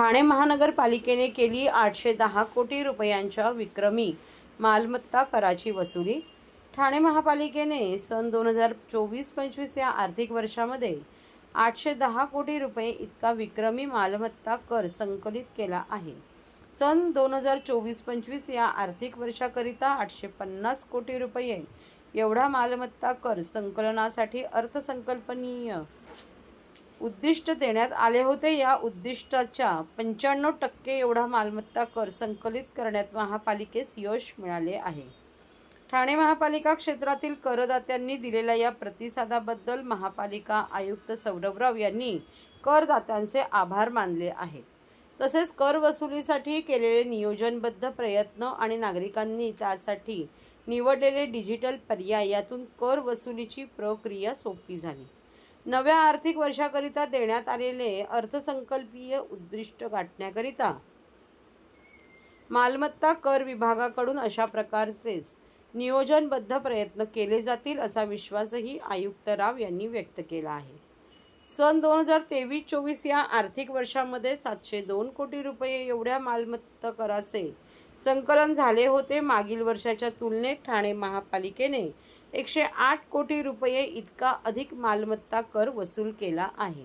ठाणे महानगरपालिकेने केली आठशे दहा कोटी रुपयांच्या विक्रमी मालमत्ता कराची वसुली. ठाणे महापालिकेने सन दोन हजार चोवीस पंचवीस या आर्थिक वर्षामध्ये आठशे दहा कोटी रुपये इतका विक्रमी मालमत्ता कर संकलित केला आहे. सन दोन हजार चोवीस पंचवीस या आर्थिक वर्षाकरिता आठशे पन्नास कोटी रुपये एवढा मालमत्ता कर संकलनासाठी अर्थसंकल्पनीय उद्दिष्ट देण्यात आले होते. या उद्दिष्टाच्या पंच्याण्णव टक्के एवढा मालमत्ता कर संकलित करण्यात महापालिकेस यश मिळाले आहे. ठाणे महापालिका क्षेत्रातील करदात्यांनी दिलेल्या या प्रतिसादाबद्दल महापालिका आयुक्त सौरभराव यांनी करदात्यांचे आभार मानले आहेत. तसेच कर वसुलीसाठी केलेले नियोजनबद्ध प्रयत्न आणि नागरिकांनी त्यासाठी निवडलेले डिजिटल पर्याय यातून कर वसुलीची प्रक्रिया सोपी झाली. नव्या आर्थिक वर्षाकरिता देण्यात आलेले अर्थसंकल्पीय उद्दिष्ट गाठण्याकरिता. मालमत्ता कर विभागाकडून अशा प्रकारचेच नियोजनबद्ध प्रयत्न केले जातील असा विश्वासही आयुक्त राव यांनी व्यक्त केला आहे. सन दोन हजार तेवीस चोवीस या आर्थिक वर्षामध्ये सातशे दोन कोटी रुपये एवढ्या मालमत्ता कराचे संकलन झाले होते मागील वर्षाच्या तुलनेत ठाणे महापालिकेने एकशे आठ कोटी रुपये इतका अधिक मालमत्ता कर वसूल केला आहे.